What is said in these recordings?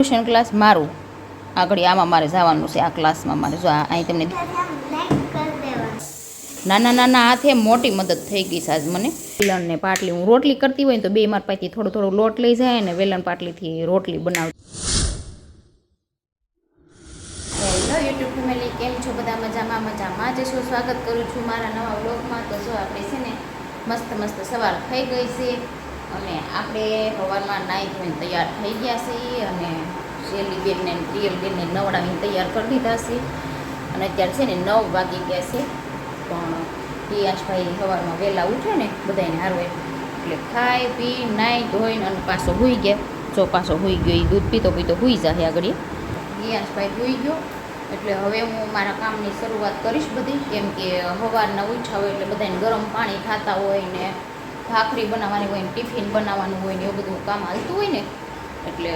Tuition class મારું. આગળ આમાં મારે જવાનું છે આ ક્લાસમાં મારે. જો આ અહીં તમને નાના નાના હાથે મોટી મદદ થઈ ગઈ છે આજ મને. વેલણ ને પાટલી હું રોટલી કરતી હોય ને તો બે માર પાસેથી થોડો થોડો લોટ લઈ જાય અને વેલણ પાટલીથી રોટલી બનાવું. યુટ્યુબ ફેમિલી કેમ છો? બધા મજામાં મજામાં જ શું સ્વાગત કરું છું મારા નવા બ્લોગમાં તો જો આપણે છે ને મસ્ત મસ્ત સવાર થઈ ગઈ છે. અને આપણે સવારમાં નાહી ધોઈને તૈયાર થઈ ગયા છીએ અને શેલી બેનને પ્રિયલ બેનને નવડાવીને તૈયાર કરી દીધા છે. અને અત્યારે છે ને નવ વાગી ગયા છે, પણ પિયાસભાઈ સવારમાં વહેલા ઉઠે ને બધાને હારવે. એટલે ખાઈ પી નાહી ધોઈને અને પાછો હોઈ ગયા. જો પાછો હોઈ ગયો એ દૂધ પીતો પીતો હોઈ જાય આગળ પિયાસભાઈ હોઈ ગયો. એટલે હવે હું મારા કામની શરૂઆત કરીશ બધી, કેમ કે સવારના હોય એટલે બધાને ગરમ પાણી ખાતા હોય ને ભાખરી બનાવવાની હોય ને ટિફિન બનાવવાનું હોય ને એવું બધું કામ હાલતું હોય ને, એટલે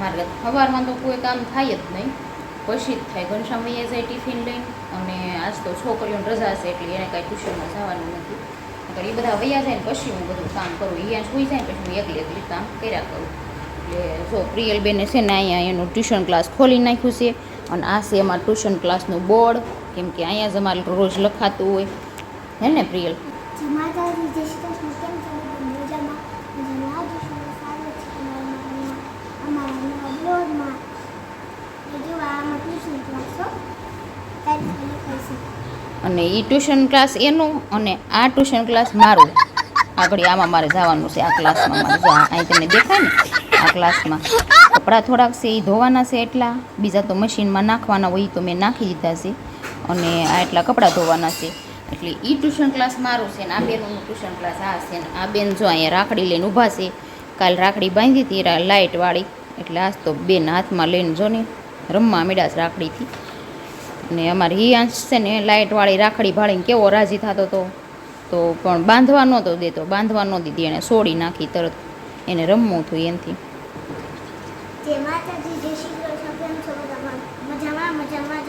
મારે સવારમાં તો કોઈ કામ થાય જ નહીં. પછી જ થાય. ઘનશ્યામ વૈયા જાય ટિફિન લઈને અને આજ તો છોકરીઓને રજા છે એટલે એને કાંઈ ટ્યુશનમાં જવાનું નથી. નકર એ બધા વૈયા જાય ને પછી હું બધું કામ કરું. અહીંયા સુઈ જાય પછી હું એકલી એકલી કામ કર્યા કરું. એટલે જો પ્રિયલ બેને છે ને અહીંયા એનું ટ્યુશન ક્લાસ ખોલી નાખ્યું છે અને આ છે એમાં ટ્યુશન ક્લાસનું બોર્ડ. કેમ કે અહીંયા જ અમારે રોજ લખાતું હોય. હે ને પ્રિયલ? જે માતાજી જે શ્રી કૃષ્ણ કેમ છે મજામાં મજામાં છો સ્વાગત છે તમારું અમારા નવા બ્લોગમાં જો આમાં ટ્યુશન ક્લાસો અને એ ટ્યુશન ક્લાસ એનું અને આ ટ્યુશન ક્લાસ મારું. આગળ આમાં મારે જવાનું છે, આ ક્લાસમાં મારે જો અહીં તમને દેખાય ને, આ ક્લાસમાં કપડાં થોડાક છે એ ધોવાના છે એટલા. બીજા તો મશીનમાં નાખવાના હોય તો મેં નાખી દીધા છે. અને આ એટલા કપડાં ધોવાના છે. એટલે એ ટ્યુશન ક્લાસ મારું છે ને આ બેનનું ટ્યુશન ક્લાસ આ છે ને આ બેન જો અહીંયા રાખડી લઈને ઊભા છે. કાલ રાખડી બાંધી હતી લાઇટવાળી એટલે આજ તો બેન હાથમાં લઈને જો ને રમવા મીડા રાખડીથી. અને અમારે હિયાંશ છે ને લાઇટવાળી રાખડી ભાળીને કેવો રાજી થતો હતો તો પણ બાંધવા નહોતો દેતો, બાંધવા ન દીધી એણે છોડી નાખી તરત. એને રમવું હતું એનથી. મજામાં મજામાં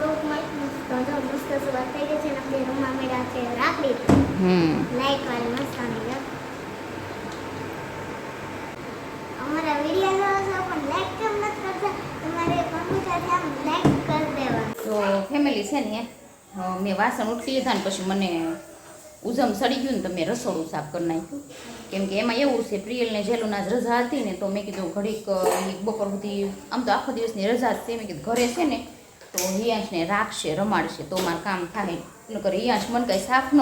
મારા નવા તો જો મસ્ત શરૂઆત થઈ ગઈ છે ને આપણે રમવા મેળા છે. રાખડી લાઈક વાળી મસ્ત આની યાર અમારા વીડિયો જોવો છો પણ લાઈક કેમ નથી કરતા? તમારે કમ્પ્યુટરથી આમ લાઈક કરી દેવાનું. તો ફેમિલી છે ને મેં વાસણ ઉઠી લીધા ને પછી મને ઉજમ સડી ગયું ને તમે રસોડું સાફ કરી નાખ્યું. કેમ કે એમાં એવું છે પ્રિયલને જેલુના જ રજા હતી ને તો મેં કીધું ઘડીક બપોર સુધી આમ તો આખો દિવસની રજા જ છે. મેં કીધું ઘરે છે ને તો હિયાંશને રાખશે, રમાડશે, તો મારું કામ થાય. નકર હિયાંશ મને કાંઈ સાફ ન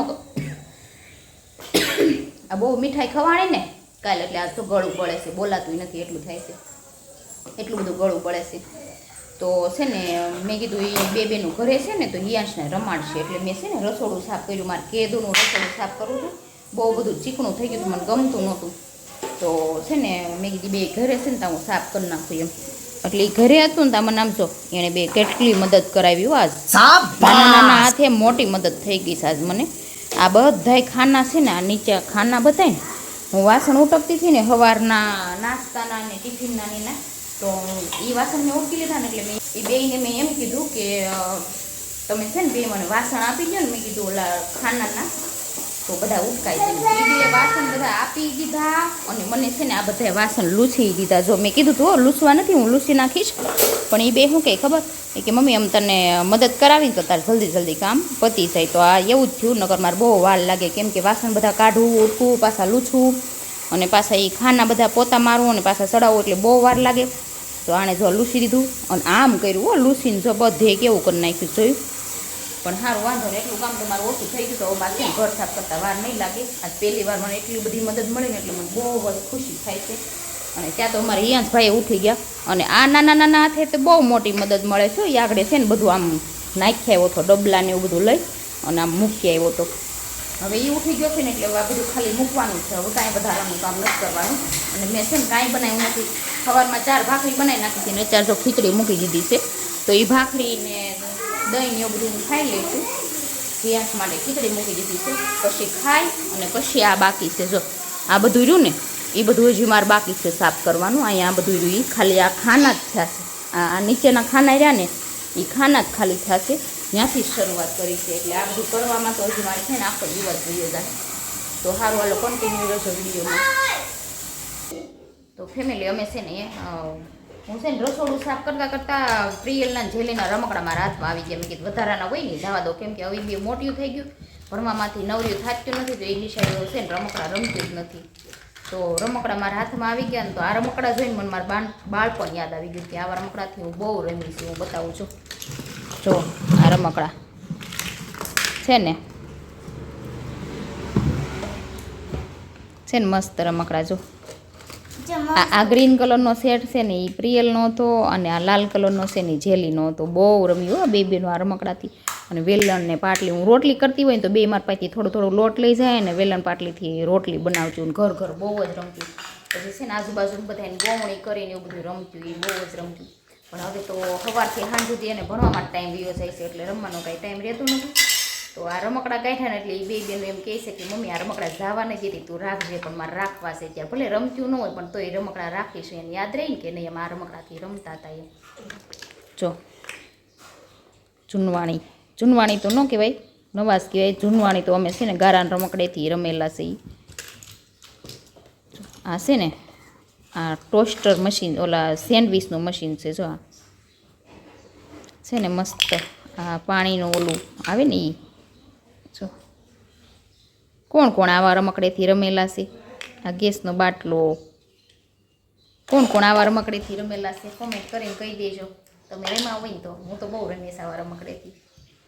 આ બહુ મીઠાઈ ખવાડે ને? કાલે એટલે આજ તો ગળું પડે છે, બોલાતું નથી, એટલું થાય છે. એટલું બધું ગળું પડે છે. તો છે ને, મેં કીધું એ બે બેનું ઘરે છે ને, તો હિયાંશને રમાડશે. એટલે મેં છે ને રસોડું સાફ કર્યું, મારે કેદુનું રસોડું સાફ કરવું હતું. બહુ બધું ચીકણું થઈ ગયું હતું, મને ગમતું નહોતું. તો છે ને, મેં કીધું બે ઘરે છે ને, તો હું સાફ કરી નાખું એમ. એટલે એ ઘરે હતું ને તમે નામ છો એણે બે કેટલી મદદ કરાવી આજ. નાના હાથે મોટી મદદ થઈ ગઈ છે મને. આ બધાય ખાના છે ને આ નીચે ખાના બધાય ને હું વાસણ ઉટકતી હતી ને સવારના નાસ્તાના ને ટિફિનના ને તો એ વાસણ મેં ઉટકી લીધા ને એટલે મેં એ બેયને મેં એમ કીધું કે તમે છે ને બે મને વાસણ આપી દો ને મેં કીધું ઓલા ખાનાના. તો બધા ઉટકાઈ એ વાસણ બધા આપી દીધા અને મને છે ને આ બધા વાસણ લૂછી દીધા. જો મેં કીધું તું હો, લૂછવા નથી હું લૂછી નાખીશ. પણ એ બે શું કહે ખબર? એ કે મમ્મી આમ તને મદદ કરાવીને તો તારે જલ્દી જલ્દી કામ પતી જાય. તો આ એવું જ થયું નકર મારે બહુ વાર લાગે કેમ કે વાસણ બધા કાઢવું ઉઠવું પાછા લૂછવું. અને પાછા એ ખાના બધા પોતા મારવું અને પાછા ચડાવવું એટલે બહુ વાર લાગે. તો આણે જો લૂસી દીધું. અને આમ કર્યું હો લૂસીને જો બધે કેવું કરી નાખ્યું જોયું? પણ સારું વાંધો ને એટલું કામ તો મારું ઓછું થઈ ગયું તો બાકી ઘર સાફ કરતાં વાર નહીં લાગે. આજ પહેલી વાર મને એટલી બધી મદદ મળી ને એટલે મને બહુ જ ખુશી થાય છે. અને ત્યાં તો અમારે હિયાંશભાઈ ઉઠી ગયા. અને આ નાના નાના હાથે તો બહુ મોટી મદદ મળે છે. આગળ છે ને બધું આમ નાખી આવ્યો હતો ડબલા ને એવું બધું લઈ અને આમ મૂકી આવ્યો હતો હવે એ ઉઠી ગયો છે ને એટલે આ બધું ખાલી મૂકવાનું છે. હવે કાંઈ વધારાનું કામ નથી કરવાનું. અને મેં છે ને કાંઈ બનાવ્યું નથી. સવારમાં ચાર ભાખરી બનાવી નાખી હતી ને ચાર જો ખીચડી મૂકી દીધી છે. તો એ ભાખરી ને દહીં એવું બધું ખાઈ લઈશું વ્યાસ માટે ખીચડી મૂકી દીધી છે. પછી ખાઈ અને પછી આ બાકી છે. જો, આ બધું રહ્યું ને, એ બધું હજી મારે બાકી છે સાફ કરવાનું. અહીંયા આ બધું રહ્યું. એ ખાલી આ ખાના જ છે. આ નીચેના ખાના રહ્યા ને એ ખાના જ ખાલી થશે ત્યાંથી શરૂઆત કરી છે. એટલે આ બધું કરવામાં તો હજી મારે છે ને આખો દિવસ જોઈએ જાય તો સારું હાલો કન્ટિન્યુ રહેશો વિડીયોમાં. તો ફેમિલી અમે છે ને હું છે ને રસોડું સાફ કરતાં કરતાં પ્રિયલના જેલીના રમકડામાં રાતમાં આવી ગયા. મેં કીધું, વધારાના હોય ને જવા દો. કેમ કે હવે બી મોટિયું થઈ ગયું. ભણવામાંથી નવર્યું થાતું નથી તો એ નિશાળે છે ને રમકડા રમતી જ નથી. તો રમકડા મારા હાથમાં આવી ગયા ને તો આ રમકડા જોઈને મને મારા બાળ બાળપણ યાદ આવી ગયું કે આવા રમકડાથી હું બહુ રમી છું, હું બતાવું છું. જો, આ રમકડા છે ને. છે ને મસ્ત રમકડા, જે. આ આ ગ્રીન કલરનો સેટ છે ને એ પ્રિયલનો હતો અને આ લાલ કલરનો છે ને જેલીનો હતો બહુ રમ્યું હો બેબીનો આ રમકડાથી. અને વેલણ ને પાટલી હું રોટલી કરતી હોય ને તો બે માર પાસેથી થોડો થોડો લોટ લઈ જાય ને વેલણ પાટલીથી રોટલી બનાવતી હું ઘર ઘર બહુ જ રમતી પછી છે ને આજુબાજુ બધાને ગોવણી કરીને એવું બધું રમતું એ બહુ જ રમતું પણ હવે તો સવારથી સાંજ સુધી એને ભણવામાં ટાઈમ વિયો જાય છે એટલે રમવાનો કાંઈ ટાઈમ રહેતો નથી. તો આ રમકડા કાઢ્યા ને એટલે એ બે બેનો એમ કહે છે કે, મમ્મી, આ રમકડા જવા નથી દીધી તું રાખજે, પણ મારે રાખવા છે ત્યારે ભલે રમતું ન હોય, પણ તો એ રમકડા રાખીશું એને યાદ રહી ને કે નહીં, એમ આ રમકડાથી રમતા હતા એમ જો ચૂનવાણી ચૂનવાણી તો ન કહેવાય, નવાસ કહેવાય. જૂનવાણી તો અમે છે ને ગારાન રમકડેથી રમેલા છે. આ છે ને આ ટોસ્ટર મશીન, ઓલા સેન્ડવિચનું મશીન છે, જો આ. છે ને મસ્ત આ પાણીનું ઓલું આવે ને એ જો કોણ કોણ આવા રમકડેથી રમેલા છે? આ ગેસનો બાટલો. કોણ કોણ આવા રમકડેથી રમેલા છે? કોમેન્ટ કરીને કહી દેજો. તમે રમ્યા હોય ને તો. હું તો બહુ રમીશ આવા રમકડેથી.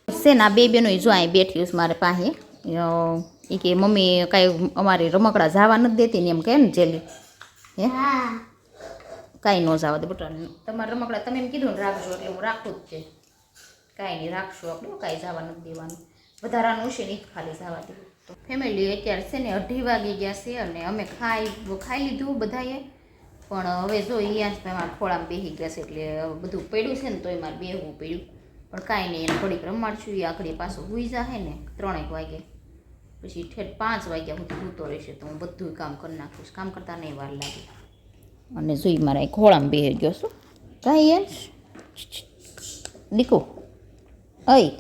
છે ને બે બેનો જો અહીં બેઠી છે મારે પાસે. એ કે મમ્મી કાંઈ અમારે રમકડા જવા નથી દેતી ને એમ કહે ને જેલી. હા? કાંઈ ન જવા દે બટા. તમારા રમકડા તમે એમ કીધું ને રાખજો એટલે હું રાખું જ છે. કાંઈ નહીં, રાખશું આપણે. કાંઈ જવા નથી દેવાનું. વધારાનું છે ને ખાલી જવા દે. તો ફેમિલી અત્યારે છે ને અઢી વાગી ગયા છે અને અમે ખાઈ ખાઈ લીધું બધાએ. પણ હવે જો અહીંયા જ મારા ખોળામાં બેસી ગયા છે એટલે બધું પડ્યું છે ને તોય મારે બેહવું પડ્યું. પણ કાંઈ નહીં, એને થોડીક રમાડશું એ આખડી પાછું હુઈ જાહે ને ત્રણેક વાગે. પછી ઠેઠ પાંચ વાગ્યા સુધી સૂતો રહેશે તો હું બધું કામ કરી નાખીશ કામ કરતાં નહીં વાર લાગે. અને જોઈ મારા ખોળામાં બેસી ગયો છું. કાંઈ યાર દીકુ અય.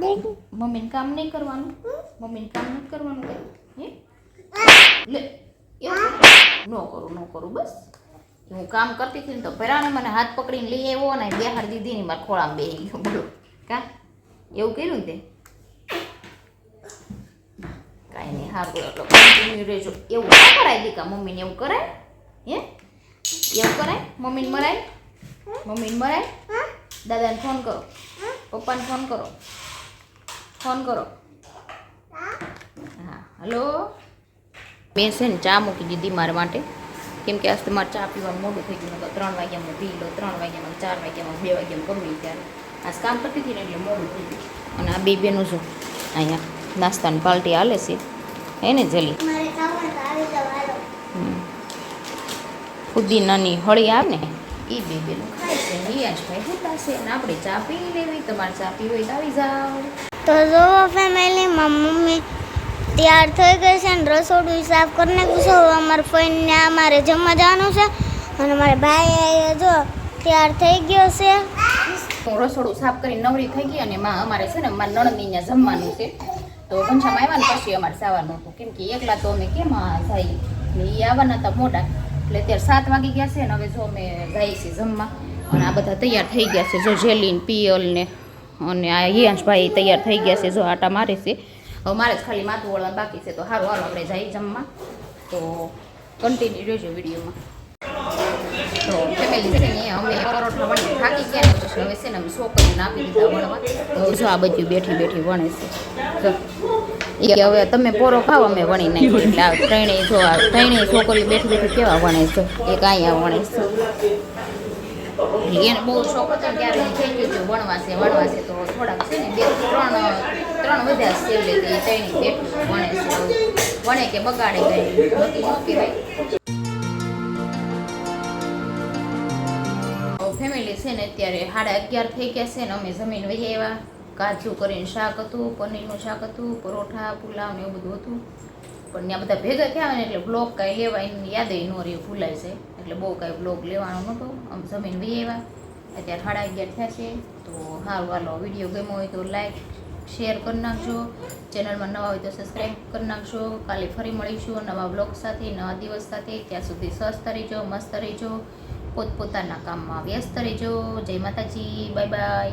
મમ્મીને કામ નહીં કરવાનું? મમ્મીને કામ નથી કરવાનું કઈ? હે? લે ન કરું ન કરું બસ. હું કામ કરતી હતી ને તો ભરાણે મને હાથ પકડીને લઈ આવ્યો ને બેહાડ દીધી ને મારા ખોળામાં બેસી ગયો બોલો. કા? એવું કર્યું ને તે? કાંઈ નહીં સારું એટલો કન્ટિન્યુ રહેજો. એવું ના કરાય દીકા મમ્મીને એવું કરાય? હે? એવું કરાય? મમ્મીને મરાય? મમ્મીને મરાય? દાદાને ફોન કરો. પપ્પાને ફોન કરો. ફોન કરો. હા હલો? મેં છે ને ચા મૂકી દીધી મારા માટે. કેમ કે આજ મારે ચા પીવાનું મોડું થઈ ગયું હતું ત્રણ વાગ્યામાં પી લો ત્રણ વાગ્યામાં ચાર વાગ્યામાં બે વાગ્યામાં ગમે ત્યારે. આજ કામ કરતી હતી ને એટલે મોડું થઈ ગયું. અને આ બે બેનું શું અહીંયા નાસ્તાની પાલટી હાલે છે. હે ને જલી. ફુદીનાની હળી આવે ને એ બે બેનું ખાય છે. રિયાજભાઈ છે અને આપણે ચા પી લેવી તમારે ચા પીવી હોય તો આવી જાઓ તો જોવો ફેમિલીમાં મમ્મી, તૈયાર થઈ ગઈ છે ને રસોડું સાફ કરી નાખ્યું છે હવે અમારે ફઈને અમારે જમવા જવાનું છે? અને મારા ભાઈ જો, તૈયાર થઈ ગયો છે. હું રસોડું સાફ કરી નવરી થઈ ગઈ અને માં અમારે છે ને મારા નણંદની ત્યાં જમવાનું છે. તો ઘનશ્યામ આવ્યા ને પછી અમારે જવાનું હતું. કેમ કે એકલા તો અમે કેમ આ જાય? ને એ આવવાના હતા મોટા એટલે અત્યારે સાત વાગી ગયા છે ને, હવે જો અમે જઈએ છીએ જમવા. અને આ બધા તૈયાર થઈ ગયા છે, જો જેલીન પિયલ ને અને આ હિયાંશભાઈ તૈયાર થઈ ગયા છે જો આટા મારે છે. હવે મારે જ ખાલી માથું વળવાનું બાકી છે, તો સારું હાલો આપણે જઈએ જમવા. તો કન્ટિન્યુ રહેજો વિડીયોમાં. તો ફેમિલી છે ને અમે પરોઠા વણી થાકી ગયા પછી હવે છે ને અમે છોકરીને આપી દીધા વણવા. તો જો આ બધું બેઠી બેઠી વણે છે. એ હવે તમે પોરો ખાઓ, અમે વણી નાખીએ. એટલે આ ત્રણેય જો આ ત્રણેય છોકરીઓ બેઠી બેઠી કેવા વણે છે? એક અહીંયા વણે છે. એને બહુ શોખ હતો ત્યારે થઈ ગયું છે, વણવા છે તો થોડાક છે ને બે ત્રણ ત્રણ વધ્યા એટલે તે ત્રણેય બેઠું વણે છે. વણે કે બગાડે ગઈ નક્કી ન કહેવાય. ફેમિલી છે ને અત્યારે સાડા અગિયાર થઈ ગયા છે ને અમે જમીન વહી આવ્યા. કાજુ કરીને શાક હતું, પનીરનું શાક હતું, પરોઠા, પુલાવ ને એવું બધું હતું. પણ ત્યાં બધા ભેગા થયા ને એટલે બ્લોક કાંઈ લેવા એની યાદ ન રહ્યું ભૂલાય છે. એટલે બહુ કાંઈ બ્લોગ લેવાનો નહોતો. આમ જમીન વી આવ્યા. અત્યારે સાડા અગિયાર થયા છે. તો સારું હાલો વીડિયો ગમ્યો હોય તો લાઈક શેર કરી નાખજો. ચેનલમાં નવા હોય તો સબસ્ક્રાઈબ કરી નાખજો. કાલે ફરી મળીશું નવા બ્લોગ સાથે, નવા દિવસ સાથે. ત્યાં સુધી સ્વસ્થ રહેજો, મસ્ત રહેજો. પોતપોતાના કામમાં વ્યસ્ત રહેજો. જય માતાજી. Bye bye